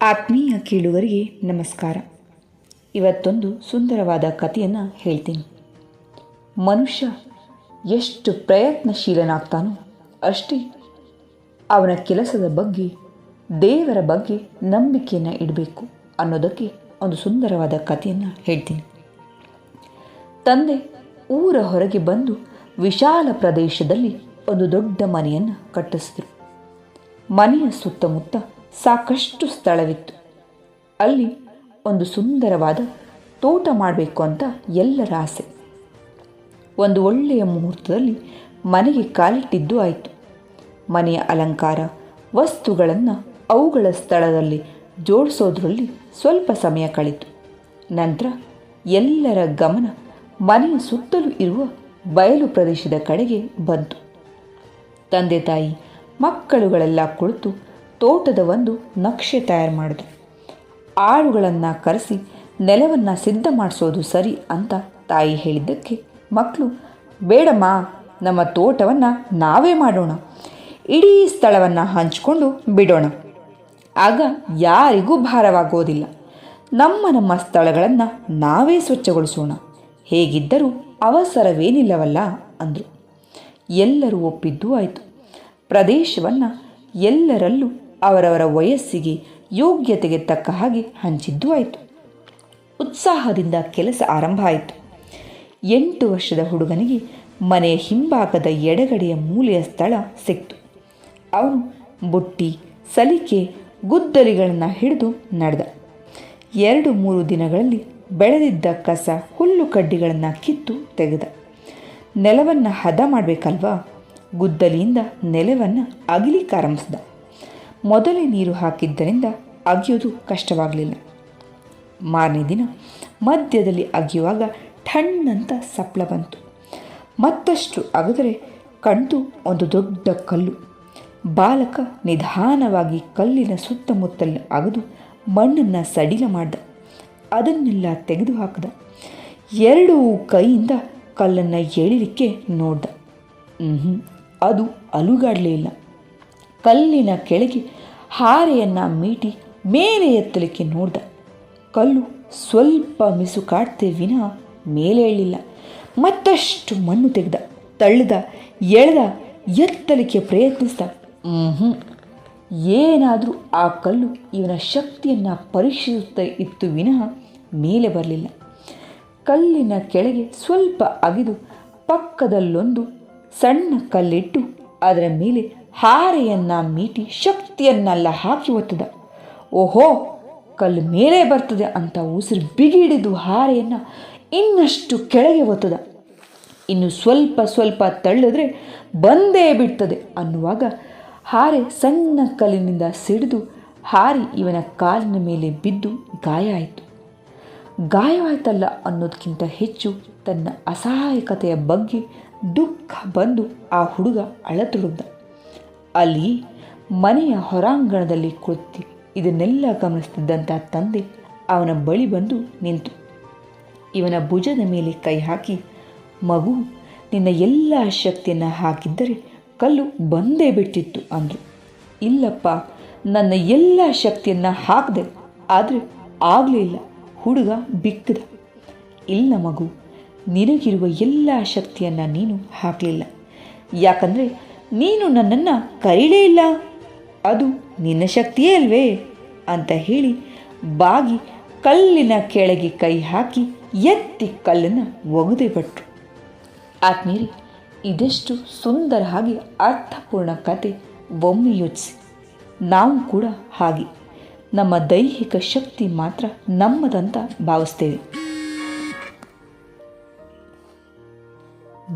ಆತ್ಮೀಯ ಕೇಳುವರಿಗೆ ನಮಸ್ಕಾರ. ಇವತ್ತೊಂದು ಸುಂದರವಾದ ಕಥೆಯನ್ನು ಹೇಳ್ತೀನಿ. ಮನುಷ್ಯ ಎಷ್ಟು ಪ್ರಯತ್ನಶೀಲನಾಗ್ತಾನೋ ಅಷ್ಟೇ ಅವನ ಕೆಲಸದ ಬಗ್ಗೆ, ದೇವರ ಬಗ್ಗೆ ನಂಬಿಕೆಯನ್ನು ಇಡಬೇಕು ಅನ್ನೋದಕ್ಕೆ ಒಂದು ಸುಂದರವಾದ ಕಥೆಯನ್ನು ಹೇಳ್ತೀನಿ. ತಂದೆ ಊರ ಹೊರಗೆ ಬಂದು ವಿಶಾಲ ಪ್ರದೇಶದಲ್ಲಿ ಒಂದು ದೊಡ್ಡ ಮನೆಯನ್ನು ಕಟ್ಟಿಸಿದರು. ಮನೆಯ ಸುತ್ತಮುತ್ತ ಸಾಕಷ್ಟು ಸ್ಥಳವಿತ್ತು. ಅಲ್ಲಿ ಒಂದು ಸುಂದರವಾದ ತೋಟ ಮಾಡಬೇಕು ಅಂತ ಎಲ್ಲರ ಆಸೆ. ಒಂದು ಒಳ್ಳೆಯ ಮುಹೂರ್ತದಲ್ಲಿ ಮನೆಗೆ ಕಾಲಿಟ್ಟಿದ್ದು ಆಯಿತು. ಮನೆಯ ಅಲಂಕಾರ, ವಸ್ತುಗಳನ್ನು ಅವುಗಳ ಸ್ಥಳದಲ್ಲಿ ಜೋಡಿಸೋದ್ರಲ್ಲಿ ಸ್ವಲ್ಪ ಸಮಯ ಕಳೀತು. ನಂತರ ಎಲ್ಲರ ಗಮನ ಮನೆಯ ಸುತ್ತಲೂ ಇರುವ ಬಯಲು ಪ್ರದೇಶದ ಕಡೆಗೆ ಬಂತು. ತಂದೆ ತಾಯಿ, ಮಕ್ಕಳುಗಳೆಲ್ಲ ಕುಳಿತು ತೋಟದ ಒಂದು ನಕ್ಷೆ ತಯಾರು ಮಾಡಿದ್ರು. ಆಳುಗಳನ್ನು ಕರೆಸಿ ನೆಲವನ್ನು ಸಿದ್ಧ ಮಾಡಿಸೋದು ಸರಿ ಅಂತ ತಾಯಿ ಹೇಳಿದ್ದಕ್ಕೆ ಮಕ್ಕಳು ಬೇಡಮ್ಮ, ನಮ್ಮ ತೋಟವನ್ನು ನಾವೇ ಮಾಡೋಣ. ಇಡೀ ಸ್ಥಳವನ್ನು ಹಂಚಿಕೊಂಡು ಬಿಡೋಣ. ಆಗ ಯಾರಿಗೂ ಭಾರವಾಗೋದಿಲ್ಲ. ನಮ್ಮ ನಮ್ಮ ಸ್ಥಳಗಳನ್ನು ನಾವೇ ಸ್ವಚ್ಛಗೊಳಿಸೋಣ. ಹೇಗಿದ್ದರೂ ಅವಸರವೇನಿಲ್ಲವಲ್ಲ ಅಂದರು. ಎಲ್ಲರೂ ಒಪ್ಪಿದ್ದೂ ಆಯಿತು. ಪ್ರದೇಶವನ್ನು ಎಲ್ಲರಲ್ಲೂ ಅವರವರ ವಯಸ್ಸಿಗೆ ಯೋಗ್ಯತೆಗೆ ತಕ್ಕ ಹಾಗೆ ಹಂಚಿದ್ದು ಆಯಿತು. ಉತ್ಸಾಹದಿಂದ ಕೆಲಸ ಆರಂಭ ಆಯಿತು. ಎಂಟು ವರ್ಷದ ಹುಡುಗನಿಗೆ ಮನೆಯ ಹಿಂಭಾಗದ ಎಡಗಡೆಯ ಮೂಲೆಯ ಸ್ಥಳ ಸಿಕ್ತು. ಅವನು ಬುಟ್ಟಿ, ಸಲಿಕೆ, ಗುದ್ದಲಿಗಳನ್ನು ಹಿಡಿದು ನಡೆದ. ಎರಡು ಮೂರು ದಿನಗಳಲ್ಲಿ ಬೆಳೆದಿದ್ದ ಕಸ, ಹುಲ್ಲು ಕಡ್ಡಿಗಳನ್ನು ಕಿತ್ತು ತೆಗೆದ. ನೆಲವನ್ನು ಹದ ಮಾಡಬೇಕಲ್ವಾ? ಗುದ್ದಲಿಯಿಂದ ನೆಲವನ್ನು ಅಗಿಲಿಕ್ಕಾರಂಭಿಸಿದ ಮೊದಲೇ ನೀರು ಹಾಕಿದ್ದರಿಂದ ಅಗಿಯೋದು ಕಷ್ಟವಾಗಲಿಲ್ಲ. ಮಾರನೇ ದಿನ ಮಧ್ಯದಲ್ಲಿ ಅಗಿಯುವಾಗ ಠಣ್ಣಂತ ಸಪ್ಪಳ ಬಂತು. ಮತ್ತಷ್ಟು ಅಗದರೆ ಕಂಡು ಒಂದು ದೊಡ್ಡ ಕಲ್ಲು. ಬಾಲಕ ನಿಧಾನವಾಗಿ ಕಲ್ಲಿನ ಸುತ್ತಮುತ್ತಲ ಅಗದು ಮಣ್ಣನ್ನು ಸಡಿಲ ಮಾಡ್ದ. ಅದನ್ನೆಲ್ಲ ತೆಗೆದು ಹಾಕಿದ. ಎರಡೂ ಕೈಯಿಂದ ಕಲ್ಲನ್ನು ಎಳಿಲಿಕ್ಕೆ ನೋಡ್ದ. ಅದು ಅಲುಗಾಡಲೇ ಇಲ್ಲ. ಕಲ್ಲಿನ ಕೆಳಗೆ ಹಾರೆಯನ್ನು ಮೀಟಿ ಮೇಲೆ ಎತ್ತಲಿಕ್ಕೆ ನೋಡ್ದ. ಕಲ್ಲು ಸ್ವಲ್ಪ ಮಿಸುಕಾಡ್ತೆ ವಿನ ಮೇಲೆ ಏಳಿಲ್ಲ ಮತ್ತಷ್ಟು ಮಣ್ಣು ತೆಗೆದ, ತಳ್ಳಿದ, ಎಳೆದ, ಎತ್ತಲಿಕ್ಕೆ ಪ್ರಯತ್ನಿಸ್ದ. ಹ್ಞೂ ಏನಾದರೂ ಆ ಕಲ್ಲು ಇವನ ಶಕ್ತಿಯನ್ನು ಪರೀಕ್ಷಿಸುತ್ತಾ ಇತ್ತು ವಿನಃ ಮೇಲೆ ಬರಲಿಲ್ಲ. ಕಲ್ಲಿನ ಕೆಳಗೆ ಸ್ವಲ್ಪ ಅಗಿದು ಪಕ್ಕದಲ್ಲೊಂದು ಸಣ್ಣ ಕಲ್ಲಿಟ್ಟು ಅದರ ಮೇಲೆ ಹಾರೆಯನ್ನು ಮೀಟಿ ಶಕ್ತಿಯನ್ನೆಲ್ಲ ಹಾಕಿ ಒತ್ತದ. ಓಹೋ, ಕಲ್ಲು ಮೇಲೆ ಬರ್ತದೆ ಅಂತ ಉಸಿರು ಬಿಗಿಡಿದು ಹಾರೆಯನ್ನು ಇನ್ನಷ್ಟು ಕೆಳಗೆ ಒತ್ತದ. ಇನ್ನು ಸ್ವಲ್ಪ ಸ್ವಲ್ಪ ತಳ್ಳಿದ್ರೆ ಬಂದೇ ಬಿಡ್ತದೆ ಅನ್ನುವಾಗ ಹಾರೆ ಸಣ್ಣ ಕಲ್ಲಿನಿಂದ ಸಿಡಿದು ಹಾರಿ ಇವನ ಕಾಲಿನ ಮೇಲೆ ಬಿದ್ದು ಗಾಯ ಆಯಿತು. ಗಾಯವಾಯ್ತಲ್ಲ ಅನ್ನೋದಕ್ಕಿಂತ ಹೆಚ್ಚು ತನ್ನ ಅಸಹಾಯಕತೆಯ ಬಗ್ಗೆ ದುಃಖ ಬಂದು ಆ ಹುಡುಗ ಅಳತೊಡಗ್ದ. ಅಲ್ಲಿ ಮನೆಯ ಹೊರಾಂಗಣದಲ್ಲಿ ಕುಳಿತು ಇದನ್ನೆಲ್ಲ ಗಮನಿಸ್ತಿದ್ದಂಥ ತಂದೆ ಅವನ ಬಳಿ ಬಂದು ನಿಂತು. ಇವನ ಭುಜದ ಮೇಲೆ ಕೈ ಹಾಕಿ, ಮಗು, ನಿನ್ನ ಎಲ್ಲ ಶಕ್ತಿಯನ್ನು ಹಾಕಿದ್ದರೆ ಕಲ್ಲು ಬಂದೇ ಬಿಟ್ಟಿತ್ತು ಅಂದರು ಇಲ್ಲಪ್ಪ, ನನ್ನ ಎಲ್ಲ ಶಕ್ತಿಯನ್ನು ಹಾಕಿದೆ, ಆದರೆ ಆಗಲಿಲ್ಲ ಹುಡುಗ ಬಿಕ್ಕದ. ಇಲ್ಲ ಮಗು ನಿನಗಿರುವ ಎಲ್ಲ ಶಕ್ತಿಯನ್ನು ನೀನು ಹಾಕಲಿಲ್ಲ. ಯಾಕಂದರೆ ನೀನು ನನ್ನನ್ನು ಕರೀಲೇ ಇಲ್ಲ. ಅದು ನಿನ್ನ ಶಕ್ತಿಯೇ ಅಲ್ವೇ? ಅಂತ ಹೇಳಿ ಬಾಗಿ ಕಲ್ಲಿನ ಕೆಳಗೆ ಕೈ ಹಾಕಿ ಎತ್ತಿ ಕಲ್ಲನ್ನು ಒಗೆದೇ ಬಿಟ್ರು. ಆತ್ಮೀರಿ ಇದೆಷ್ಟು ಸುಂದರ ಹಾಗೆ ಅರ್ಥಪೂರ್ಣ ಕತೆ ಒಮ್ಮೆ ಯೋಚಿಸಿ. ನಾವು ಕೂಡ ಹಾಗೆ. ನಮ್ಮ ದೈಹಿಕ ಶಕ್ತಿ ಮಾತ್ರ ನಮ್ಮದಂತ ಭಾವಿಸ್ತೇವೆ.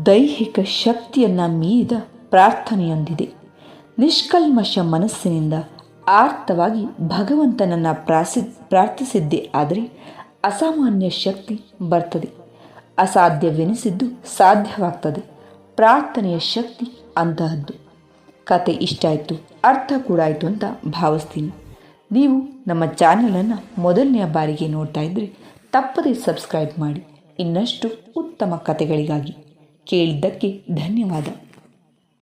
ದೈಹಿಕ ಶಕ್ತಿಯನ್ನು ಮೀರಿದ ಪ್ರಾರ್ಥನೆಯೊಂದಿದೆ. ನಿಷ್ಕಲ್ಮಶ ಮನಸ್ಸಿನಿಂದ ಆರ್ತವಾಗಿ ಭಗವಂತನನ್ನು ಪ್ರಾಸಿ, ಪ್ರಾರ್ಥಿಸಿದ್ದೆ ಆದರೆ ಅಸಾಮಾನ್ಯ ಶಕ್ತಿ ಬರ್ತದೆ. ಅಸಾಧ್ಯವೆನಿಸಿದ್ದು ಸಾಧ್ಯವಾಗ್ತದೆ. ಪ್ರಾರ್ಥನೆಯ ಶಕ್ತಿ ಅಂತಹದ್ದು. ಕತೆ ಇಷ್ಟ ಆಯಿತು ಅರ್ಥ ಕೂಡ ಆಯಿತು ಅಂತ ಭಾವಿಸ್ತೀನಿ. ನೀವು ನಮ್ಮ ಚಾನಲನ್ನು ಮೊದಲನೆಯ ಬಾರಿಗೆ ನೋಡ್ತಾ ಇದ್ದರೆ ತಪ್ಪದೇ ಸಬ್ಸ್ಕ್ರೈಬ್ ಮಾಡಿ. ಇನ್ನಷ್ಟು ಉತ್ತಮ ಕತೆಗಳಿಗಾಗಿ. ಕೇಳಿದ್ದಕ್ಕೆ ಧನ್ಯವಾದ